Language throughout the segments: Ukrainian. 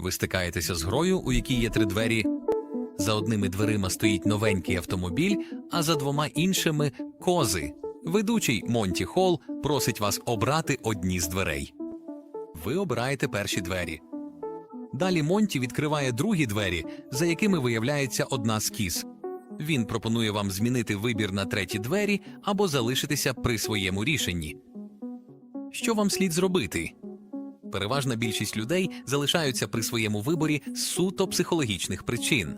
Ви стикаєтеся з грою, у якій є три двері. За одними дверима стоїть новенький автомобіль, а за двома іншими кози. Ведучий Монті Холл просить вас обрати одні з дверей. Ви обираєте перші двері. Далі Монті відкриває другі двері, за якими виявляється одна з кіз. Він пропонує вам змінити вибір на треті двері або залишитися при своєму рішенні. Що вам слід зробити? Переважна більшість людей залишаються при своєму виборі з суто психологічних причин.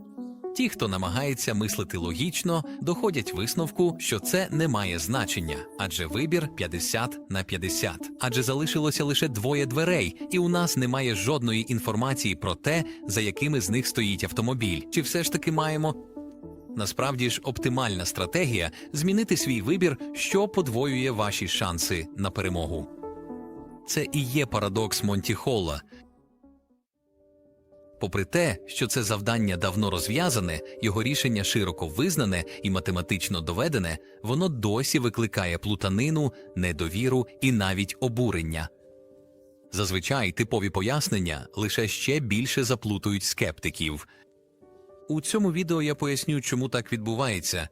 Ті, хто намагається мислити логічно, доходять висновку, що це не має значення, адже вибір 50 на 50. Адже залишилося лише двоє дверей, і у нас немає жодної інформації про те, за якими з них стоїть автомобіль. Чи все ж таки маємо? Насправді ж, оптимальна стратегія змінити свій вибір, що подвоює ваші шанси на перемогу. Це і є парадокс Монті Холла. Попри те, що це завдання давно розв'язане, його рішення широко визнане і математично доведене, воно досі викликає плутанину, недовіру і навіть обурення. Зазвичай типові пояснення лише ще більше заплутують скептиків. У цьому відео я поясню, чому так відбувається.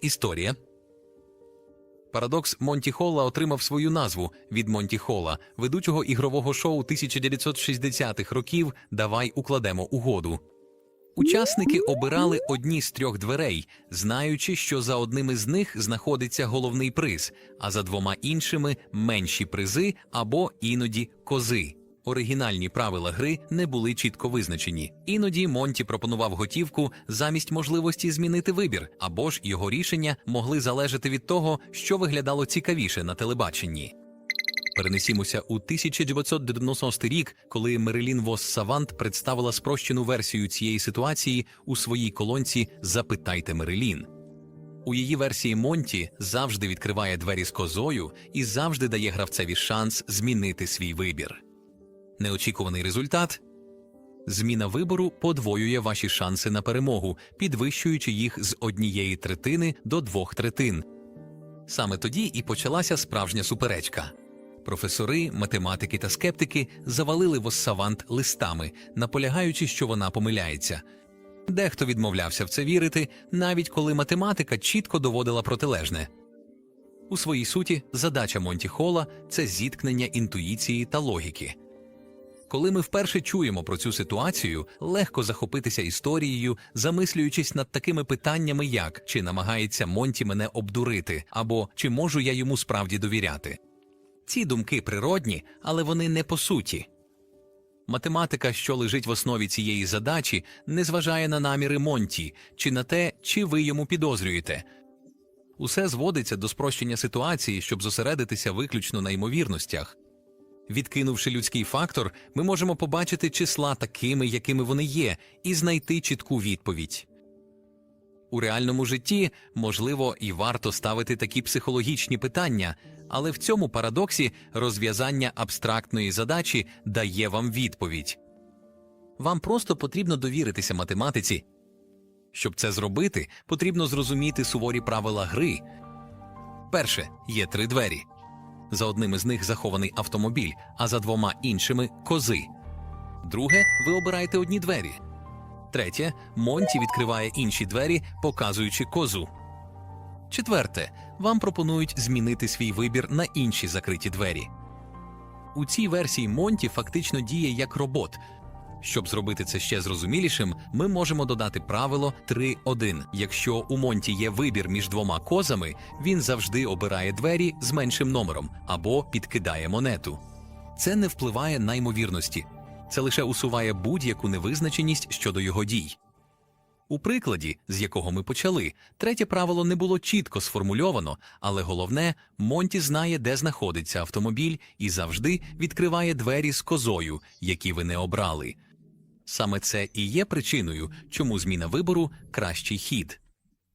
Історія. Парадокс Монті Холла отримав свою назву від Монті Холла, ведучого ігрового шоу 1960-х років Давай укладемо угоду. Учасники обирали одні з трьох дверей, знаючи, що за одним із них знаходиться головний приз, а за двома іншими менші призи або іноді кози. Оригінальні правила гри не були чітко визначені. Іноді Монті пропонував готівку замість можливості змінити вибір, або ж його рішення могли залежати від того, що виглядало цікавіше на телебаченні. Перенесімося у 1990 рік, коли Мерилін Вос Савант представила спрощену версію цієї ситуації у своїй колонці Запитайте Мерилін. У її версії Монті завжди відкриває двері з козою і завжди дає гравцеві шанс змінити свій вибір. Неочікуваний результат зміна вибору подвоює ваші шанси на перемогу, підвищуючи їх з однієї третини до двох третин. Саме тоді і почалася справжня суперечка. Професори, математики та скептики завалили Воссавант листами, наполягаючи, що вона помиляється. Дехто відмовлявся в це вірити, навіть коли математика чітко доводила протилежне. У своїй суті, задача Монті Холла – це зіткнення інтуїції та логіки. Коли ми вперше чуємо про цю ситуацію, легко захопитися історією, замислюючись над такими питаннями, як чи намагається Монті мене обдурити, або чи можу я йому справді довіряти. Ці думки природні, але вони не по суті. Математика, що лежить в основі цієї задачі, не зважає на наміри Монті чи на те, чи ви йому підозрюєте. Усе зводиться до спрощення ситуації, щоб зосередитися виключно на ймовірностях. Відкинувши людський фактор, ми можемо побачити числа такими, якими вони є, і знайти чітку відповідь. У реальному житті, можливо, і варто ставити такі психологічні питання, але в цьому парадоксі розв'язання абстрактної задачі дає вам відповідь. Вам просто потрібно довіритися математиці. Щоб це зробити, потрібно зрозуміти суворі правила гри. Перше є три двері. За одним із них захований автомобіль, а за двома іншими кози. Друге, ви обираєте одні двері. Третє, Монті відкриває інші двері, показуючи козу. Четверте, вам пропонують змінити свій вибір на інші закриті двері. У цій версії Монті фактично діє як робот. Щоб зробити це ще зрозумілішим, ми можемо додати правило 3.1. Якщо у Монті є вибір між двома козами, він завжди обирає двері з меншим номером або підкидає монету. Це не впливає на ймовірності, це лише усуває будь-яку невизначеність щодо його дій. У прикладі, з якого ми почали, третє правило не було чітко сформульовано, але головне, Монті знає, де знаходиться автомобіль, і завжди відкриває двері з козою, які ви не обрали. Саме це і є причиною, чому зміна вибору кращий хід.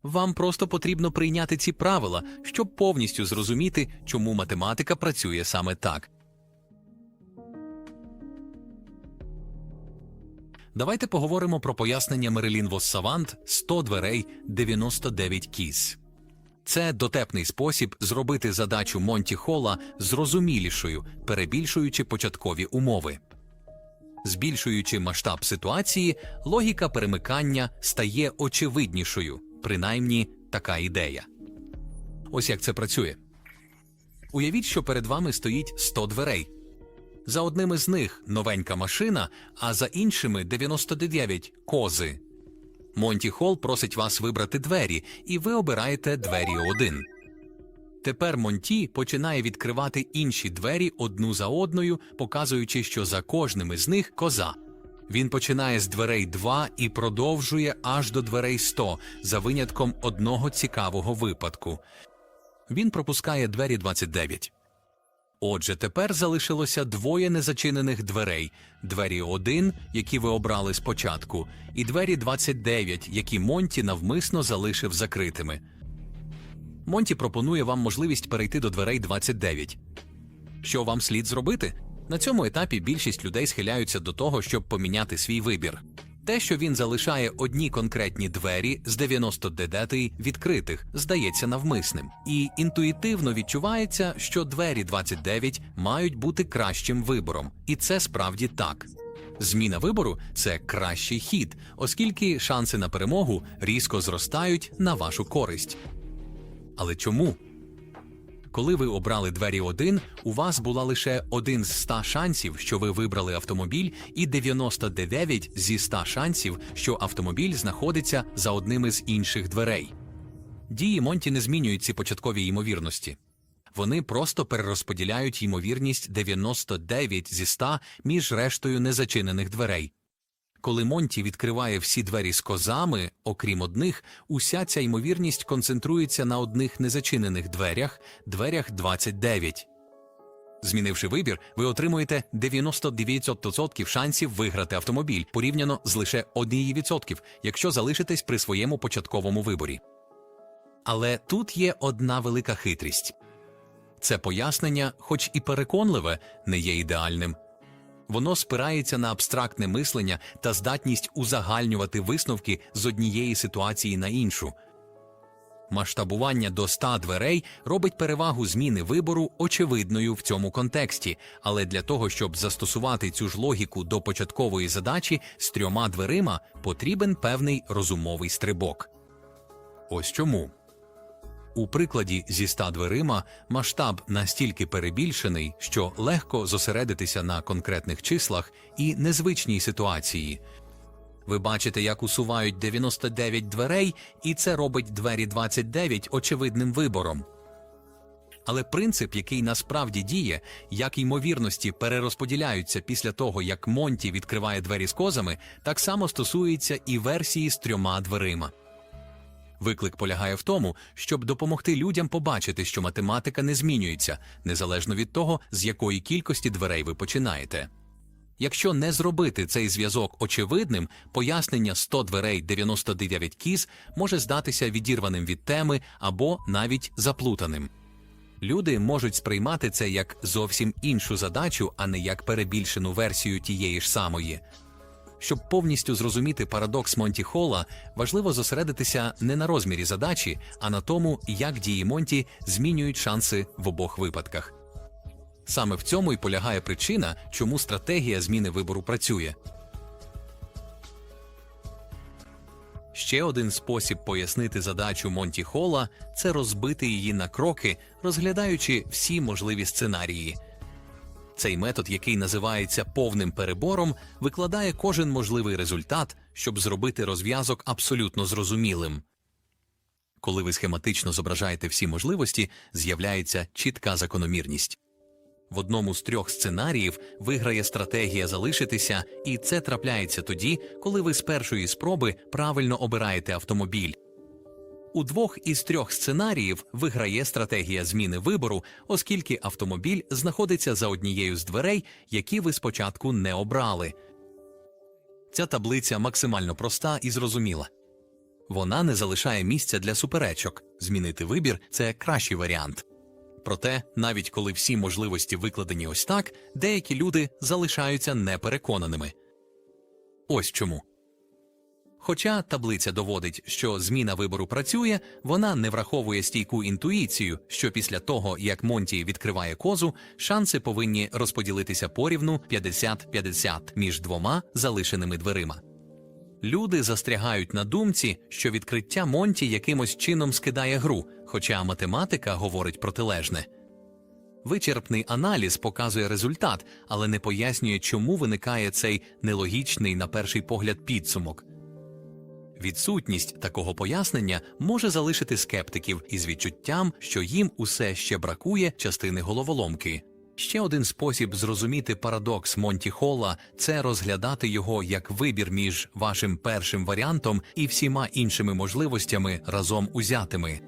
Вам просто потрібно прийняти ці правила, щоб повністю зрозуміти, чому математика працює саме так. Давайте поговоримо про пояснення Мерилін Воссавант 100 дверей 99 кіз. Це дотепний спосіб зробити задачу Монті Холла зрозумілішою, перебільшуючи початкові умови. Збільшуючи масштаб ситуації, логіка перемикання стає очевиднішою, принаймні така ідея. Ось як це працює. Уявіть, що перед вами стоїть 100 дверей. За одним із них новенька машина, а за іншими 99 кози. Монті Холл просить вас вибрати двері, і ви обираєте двері один. Тепер Монті починає відкривати інші двері одну за одною, показуючи, що за кожним із них коза. Він починає з дверей 2 і продовжує аж до дверей 100, за винятком одного цікавого випадку. Він пропускає двері 29. Отже, тепер залишилося двоє незачинених дверей: двері 1, які ви обрали спочатку, і двері 29, які Монті навмисно залишив закритими. Монті пропонує вам можливість перейти до дверей 29. Що вам слід зробити? На цьому етапі більшість людей схиляються до того, щоб поміняти свій вибір. Те, що він залишає одні конкретні двері з 99 відкритих, здається навмисним, і інтуїтивно відчувається, що двері 29 мають бути кращим вибором, і це справді так. Зміна вибору це кращий хід, оскільки шанси на перемогу різко зростають на вашу користь. Але чому? Коли ви обрали двері 1, у вас була лише один з 100 шансів, що ви вибрали автомобіль, і 99 зі 100 шансів, що автомобіль знаходиться за одним із інших дверей. Дії Монті не змінюють ці початкові ймовірності. Вони просто перерозподіляють ймовірність 99 зі 100 між рештою незачинених дверей. Коли Монті відкриває всі двері з козами, окрім одних, уся ця ймовірність концентрується на одних незачинених дверях, дверях 29. Змінивши вибір, ви отримуєте 99% шансів виграти автомобіль порівняно з лише 1%, якщо залишитесь при своєму початковому виборі. Але тут є одна велика хитрість. Це пояснення, хоч і переконливе, не є ідеальним. Воно спирається на абстрактне мислення та здатність узагальнювати висновки з однієї ситуації на іншу. Масштабування до 100 дверей робить перевагу зміни вибору очевидною в цьому контексті, але для того, щоб застосувати цю ж логіку до початкової задачі з трьома дверима, потрібен певний розумовий стрибок. Ось чому. У прикладі зі ста дверима масштаб настільки перебільшений, що легко зосередитися на конкретних числах і незвичній ситуації. Ви бачите, як усувають 99 дверей, і це робить двері 29 очевидним вибором. Але принцип, який насправді діє, як ймовірності перерозподіляються після того, як Монті відкриває двері з козами, так само стосується і версії з трьома дверима. Виклик полягає в тому, щоб допомогти людям побачити, що математика не змінюється, незалежно від того, з якої кількості дверей ви починаєте. Якщо не зробити цей зв'язок очевидним, пояснення 100 дверей 99 кіз може здатися відірваним від теми або навіть заплутаним. Люди можуть сприймати це як зовсім іншу задачу, а не як перебільшену версію тієї ж самої. Щоб повністю зрозуміти парадокс Монті Холла, важливо зосередитися не на розмірі задачі, а на тому, як дії Монті змінюють шанси в обох випадках. Саме в цьому й полягає причина, чому стратегія зміни вибору працює. Ще один спосіб пояснити задачу Монті Холла – це розбити її на кроки, розглядаючи всі можливі сценарії. Цей метод, який називається повним перебором, викладає кожен можливий результат, щоб зробити розв'язок абсолютно зрозумілим. Коли ви схематично зображаєте всі можливості, з'являється чітка закономірність. В одному з трьох сценаріїв виграє стратегія залишитися, і це трапляється тоді, коли ви з першої спроби правильно обираєте автомобіль. У двох із трьох сценаріїв виграє стратегія зміни вибору, оскільки автомобіль знаходиться за однією з дверей, які ви спочатку не обрали. Ця таблиця максимально проста і зрозуміла. Вона не залишає місця для суперечок. Змінити вибір це кращий варіант. Проте, навіть коли всі можливості викладені ось так, деякі люди залишаються непереконаними. Ось чому. Хоча таблиця доводить, що зміна вибору працює, вона не враховує стійку інтуїцію, що після того, як Монті відкриває козу, шанси повинні розподілитися порівну 50-50 між двома залишеними дверима. Люди застрягають на думці, що відкриття Монті якимось чином скидає гру, хоча математика говорить протилежне. Вичерпний аналіз показує результат, але не пояснює, чому виникає цей нелогічний на перший погляд підсумок. Відсутність такого пояснення може залишити скептиків із відчуттям, що їм усе ще бракує частини головоломки. Ще один спосіб зрозуміти парадокс Монті Холла – це розглядати його як вибір між вашим першим варіантом і всіма іншими можливостями разом узятими.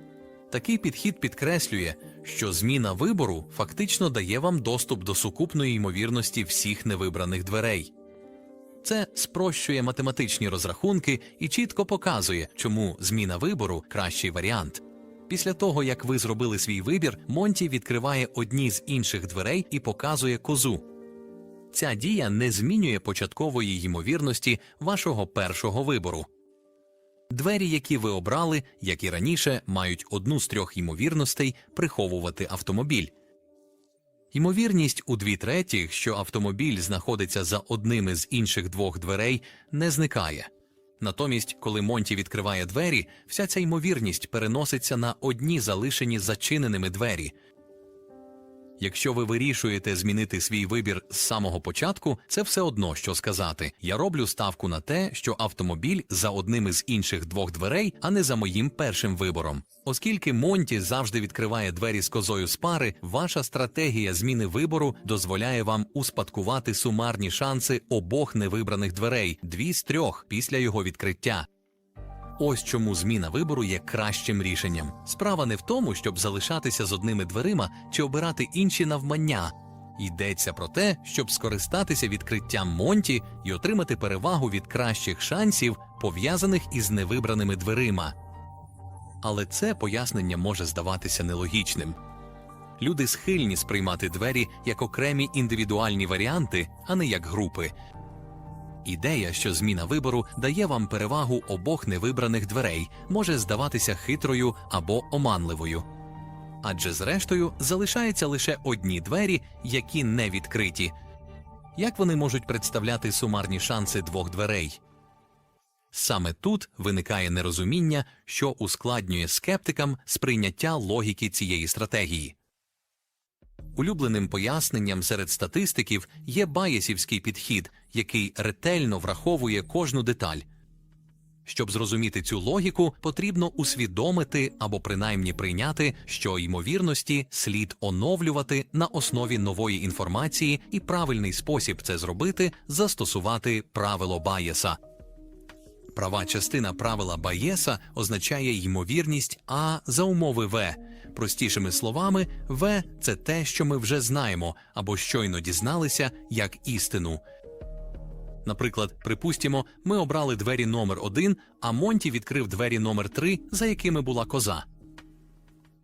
Такий підхід підкреслює, що зміна вибору фактично дає вам доступ до сукупної ймовірності всіх невибраних дверей. Це спрощує математичні розрахунки і чітко показує, чому зміна вибору кращий варіант. Після того, як ви зробили свій вибір, Монті відкриває одні з інших дверей і показує козу. Ця дія не змінює початкової ймовірності вашого першого вибору. Двері, які ви обрали, як і раніше, мають одну з трьох ймовірностей приховувати автомобіль. Ймовірність у дві третіх, що автомобіль знаходиться за одним із інших двох дверей, не зникає. Натомість, коли Монті відкриває двері, вся ця ймовірність переноситься на одні залишені зачиненими двері. Якщо ви вирішуєте змінити свій вибір з самого початку, це все одно що сказати. Я роблю ставку на те, що автомобіль за одним із інших двох дверей, а не за моїм першим вибором. Оскільки Монті завжди відкриває двері з козою з пари, ваша стратегія зміни вибору дозволяє вам успадкувати сумарні шанси обох невибраних дверей, дві з трьох після його відкриття. Ось чому зміна вибору є кращим рішенням. Справа не в тому, щоб залишатися з одними дверима чи обирати інші навмання. Йдеться про те, щоб скористатися відкриттям Монті і отримати перевагу від кращих шансів, пов'язаних із невибраними дверима. Але це пояснення може здаватися нелогічним. Люди схильні сприймати двері як окремі індивідуальні варіанти, а не як групи. Ідея, що зміна вибору дає вам перевагу обох невибраних дверей, може здаватися хитрою або оманливою. Адже зрештою залишаються лише одні двері, які не відкриті. Як вони можуть представляти сумарні шанси двох дверей? Саме тут виникає нерозуміння, що ускладнює скептикам сприйняття логіки цієї стратегії. Улюбленим поясненням серед статистиків є баясівський підхід, який ретельно враховує кожну деталь. Щоб зрозуміти цю логіку, потрібно усвідомити або принаймні прийняти, що ймовірності слід оновлювати на основі нової інформації, і правильний спосіб це зробити застосувати правило Байеса. Права частина правила Баєса означає ймовірність А за умови В. Простішими словами, В це те, що ми вже знаємо або щойно дізналися як істину. Наприклад, припустімо, ми обрали двері номер 1 а Монті відкрив двері номер 3 за якими була коза.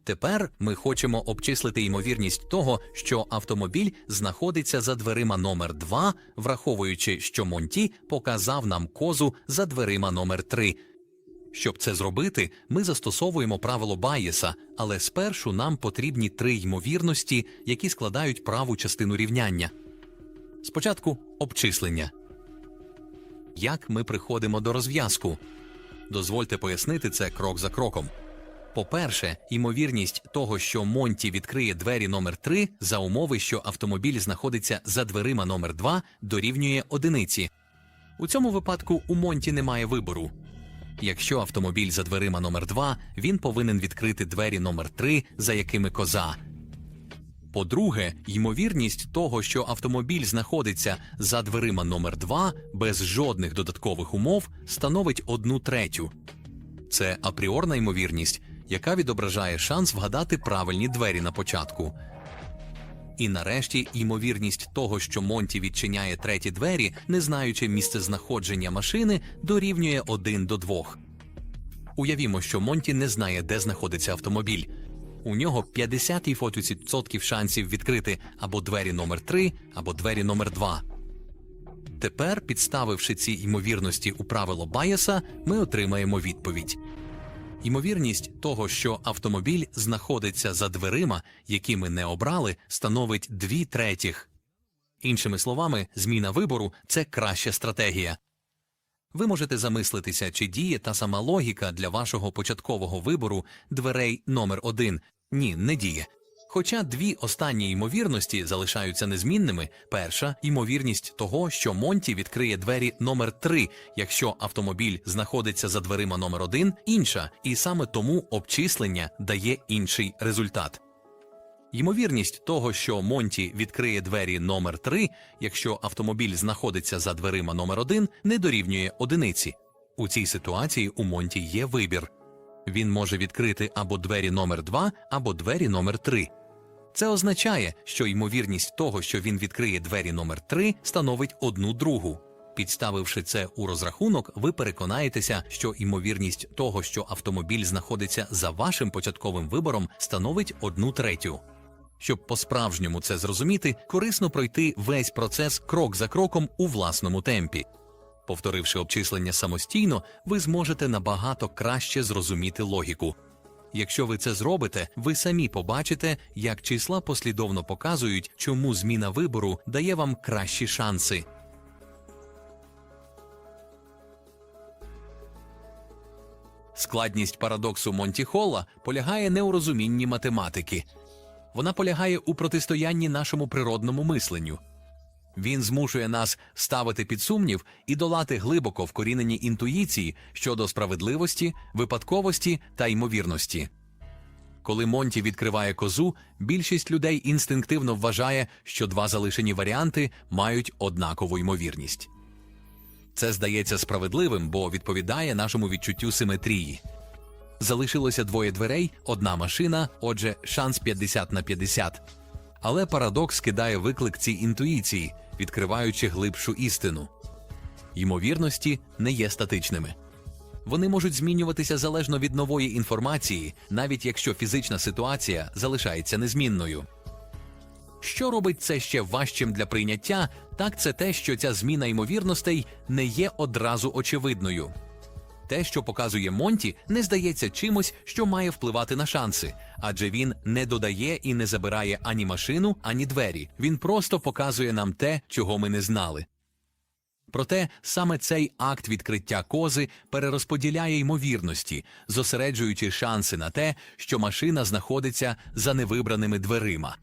Тепер ми хочемо обчислити ймовірність того, що автомобіль знаходиться за дверима номер 2 враховуючи, що Монті показав нам козу за дверима номер 3 Щоб це зробити, ми застосовуємо правило Байєса, але спершу нам потрібні три ймовірності, які складають праву частину рівняння. Спочатку обчислення. Як ми приходимо до розв'язку? Дозвольте пояснити це крок за кроком. По-перше, ймовірність того, що Монті відкриє двері номер 3 за умови, що автомобіль знаходиться за дверима номер 2 дорівнює одиниці. У цьому випадку у Монті немає вибору. Якщо автомобіль за дверима номер 2 він повинен відкрити двері номер 3 за якими коза. По-друге, ймовірність того, що автомобіль знаходиться за дверима номер 2 без жодних додаткових умов, становить одну третю. Це апріорна ймовірність, яка відображає шанс вгадати правильні двері на початку. І нарешті ймовірність того, що Монті відчиняє треті двері, не знаючи місцезнаходження машини, дорівнює 1 до 2. Уявімо, що Монті не знає, де знаходиться автомобіль. У нього 50% шансів відкрити або двері номер 3 або двері номер 2 Тепер, підставивши ці ймовірності у правило Байеса, ми отримаємо відповідь. Ймовірність того, що автомобіль знаходиться за дверима, які ми не обрали, становить дві третіх. Іншими словами, зміна вибору це краща стратегія. Ви можете замислитися, чи діє та сама логіка для вашого початкового вибору дверей номер 1 Ні, не діє. Хоча дві останні ймовірності залишаються незмінними. Перша ймовірність того, що Монті відкриє двері номер 3 якщо автомобіль знаходиться за дверима номер 1 інша, і саме тому обчислення дає інший результат. Ймовірність того, що Монті відкриє двері номер 3 якщо автомобіль знаходиться за дверима номер 1 не дорівнює одиниці. У цій ситуації у Монті є вибір. Він може відкрити або двері номер 2 або двері номер 3 Це означає, що ймовірність того, що він відкриє двері номер 3 становить одну другу. Підставивши це у розрахунок, ви переконаєтеся, що ймовірність того, що автомобіль знаходиться за вашим початковим вибором, становить одну третю. Щоб по-справжньому це зрозуміти, корисно пройти весь процес крок за кроком у власному темпі. Повторивши обчислення самостійно, ви зможете набагато краще зрозуміти логіку. Якщо ви це зробите, ви самі побачите, як числа послідовно показують, чому зміна вибору дає вам кращі шанси. Складність парадоксу Монті Холла полягає не у розумінні математики. Вона полягає у протистоянні нашому природному мисленню. Він змушує нас ставити під сумнів і долати глибоко вкорінені інтуїції щодо справедливості, випадковості та ймовірності. Коли Монті відкриває козу, більшість людей інстинктивно вважає, що два залишені варіанти мають однакову ймовірність. Це здається справедливим, бо відповідає нашому відчуттю симетрії. Залишилося двоє дверей, одна машина, отже, шанс 50 на 50. Але парадокс кидає виклик цій інтуїції, відкриваючи глибшу істину. Ймовірності не є статичними. Вони можуть змінюватися залежно від нової інформації, навіть якщо фізична ситуація залишається незмінною. Що робить це ще важчим для прийняття, так це те, що ця зміна ймовірностей не є одразу очевидною. Те, що показує Монті, не здається чимось, що має впливати на шанси, адже він не додає і не забирає ані машину, ані двері. Він просто показує нам те, чого ми не знали. Проте саме цей акт відкриття кози перерозподіляє ймовірності, зосереджуючи шанси на те, що машина знаходиться за невибраними дверима.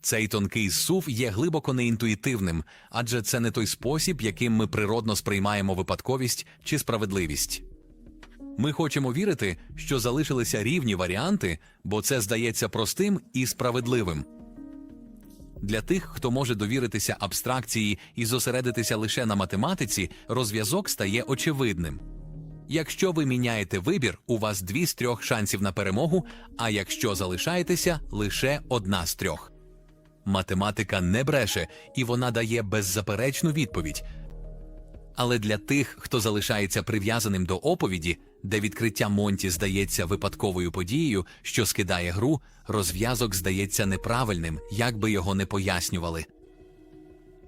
Цей тонкий зсув є глибоко неінтуїтивним, адже це не той спосіб, яким ми природно сприймаємо випадковість чи справедливість. Ми хочемо вірити, що залишилися рівні варіанти, бо це здається простим і справедливим. Для тих, хто може довіритися абстракції і зосередитися лише на математиці, розв'язок стає очевидним. Якщо ви міняєте вибір, у вас дві з трьох шансів на перемогу, а якщо залишаєтеся, лише одна з трьох. Математика не бреше, і вона дає беззаперечну відповідь. Але для тих, хто залишається прив'язаним до оповіді, де відкриття Монті здається випадковою подією, що скидає гру, розв'язок здається неправильним, як би його не пояснювали.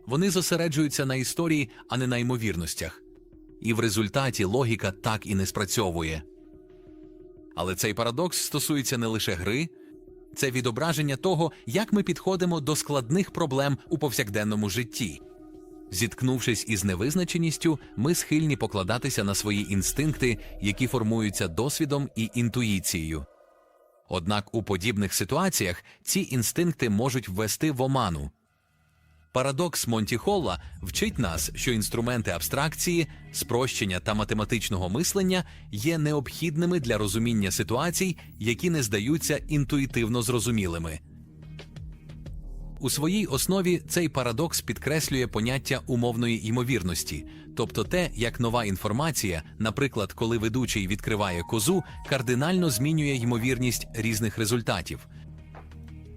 Вони зосереджуються на історії, а не на ймовірностях. І в результаті логіка так і не спрацьовує. Але цей парадокс стосується не лише гри, це відображення того, як ми підходимо до складних проблем у повсякденному житті. Зіткнувшись із невизначеністю, ми схильні покладатися на свої інстинкти, які формуються досвідом і інтуїцією. Однак у подібних ситуаціях ці інстинкти можуть ввести в оману. Парадокс Монті Холла вчить нас, що інструменти абстракції, спрощення та математичного мислення є необхідними для розуміння ситуацій, які не здаються інтуїтивно зрозумілими. У своїй основі цей парадокс підкреслює поняття умовної ймовірності, тобто те, як нова інформація, наприклад, коли ведучий відкриває козу, кардинально змінює ймовірність різних результатів.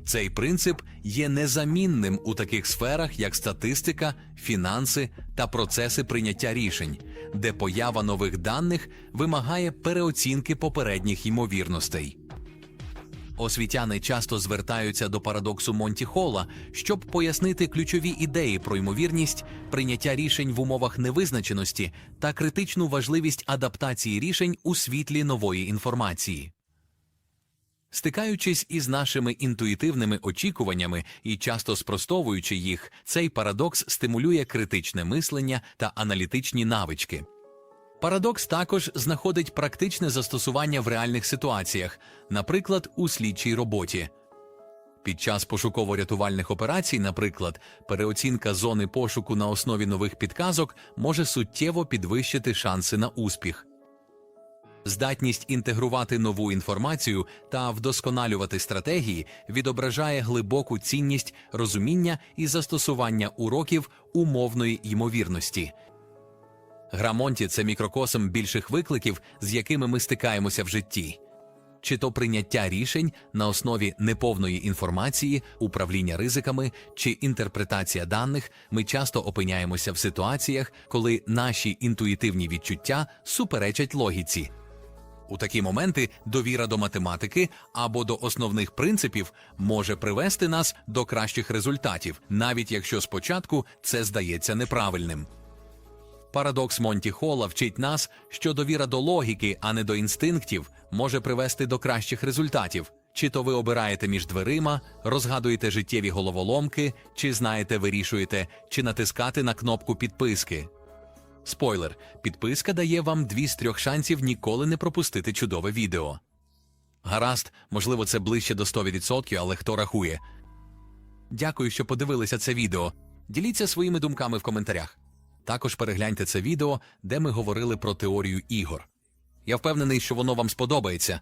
Цей принцип є незамінним у таких сферах, як статистика, фінанси та процеси прийняття рішень, де поява нових даних вимагає переоцінки попередніх ймовірностей. Освітяни часто звертаються до парадоксу Монті Холла, щоб пояснити ключові ідеї про ймовірність, прийняття рішень в умовах невизначеності та критичну важливість адаптації рішень у світлі нової інформації. Стикаючись із нашими інтуїтивними очікуваннями і часто спростовуючи їх, цей парадокс стимулює критичне мислення та аналітичні навички. Парадокс також знаходить практичне застосування в реальних ситуаціях, наприклад, у слідчій роботі. Під час пошуково-рятувальних операцій, наприклад, переоцінка зони пошуку на основі нових підказок може суттєво підвищити шанси на успіх. Здатність інтегрувати нову інформацію та вдосконалювати стратегії відображає глибоку цінність розуміння і застосування уроків умовної ймовірності. Грамонті це мікрокосм більших викликів, з якими ми стикаємося в житті. Чи то прийняття рішень на основі неповної інформації, управління ризиками чи інтерпретація даних, ми часто опиняємося в ситуаціях, коли наші інтуїтивні відчуття суперечать логіці. У такі моменти довіра до математики або до основних принципів може привести нас до кращих результатів, навіть якщо спочатку це здається неправильним. Парадокс Монті Холла вчить нас, що довіра до логіки, а не до інстинктів, може привести до кращих результатів. Чи то ви обираєте між дверима, розгадуєте життєві головоломки, чи знаєте, вирішуєте, чи натискати на кнопку підписки. Спойлер: підписка дає вам дві з трьох шансів ніколи не пропустити чудове відео. Гаразд, можливо, це ближче до 100%, але хто рахує. Дякую, що подивилися це відео. Діліться своїми думками в коментарях. Також перегляньте це відео, де ми говорили про теорію ігор. Я впевнений, що воно вам сподобається.